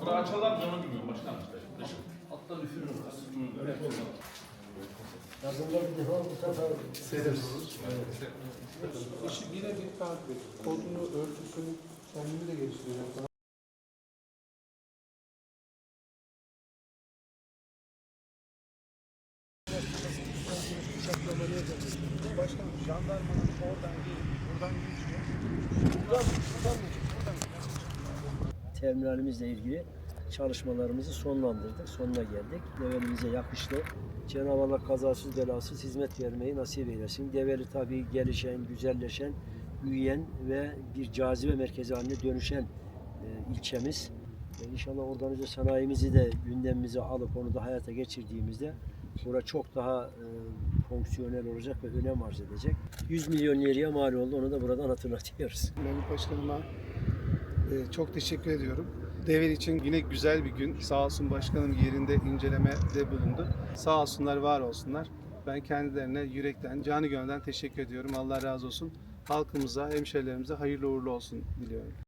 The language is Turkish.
Bunu açarlar mı onu bilmiyorum başkan işte. Alttan üfürür. Yazında bir defa bu sefer İşi birebir takip et. Kodunu, örtüsünü kendini de geliştiriyor. Başkanım jandarmanın oradan gelip buradan geçiyor. Buradan, buradan geçiyor. Buradan geçiyor. Terminalimizle ilgili çalışmalarımızı sonlandırdık. Sonuna geldik. Develimize yakıştı. Cenab-ı Allah kazasız belasız hizmet vermeyi nasip eylesin. Develi tabii gelişen, güzelleşen, büyüyen ve bir cazibe merkezi haline dönüşen e, ilçemiz. E, İnşallah organize sanayimizi de gündemimize alıp onu da hayata geçirdiğimizde bura çok daha e, fonksiyonel olacak ve önem arz edecek. 100 milyon liraya mal oldu. Onu da buradan hatırlatıyoruz. Mehmet Başkanıma çok teşekkür ediyorum. Devir için yine güzel bir gün. Sağ olsun başkanım yerinde incelemede bulundu. Sağ olsunlar, var olsunlar. Ben kendilerine yürekten, canı gönülden teşekkür ediyorum. Allah razı olsun. Halkımıza, hemşehrilerimize hayırlı uğurlu olsun diliyorum.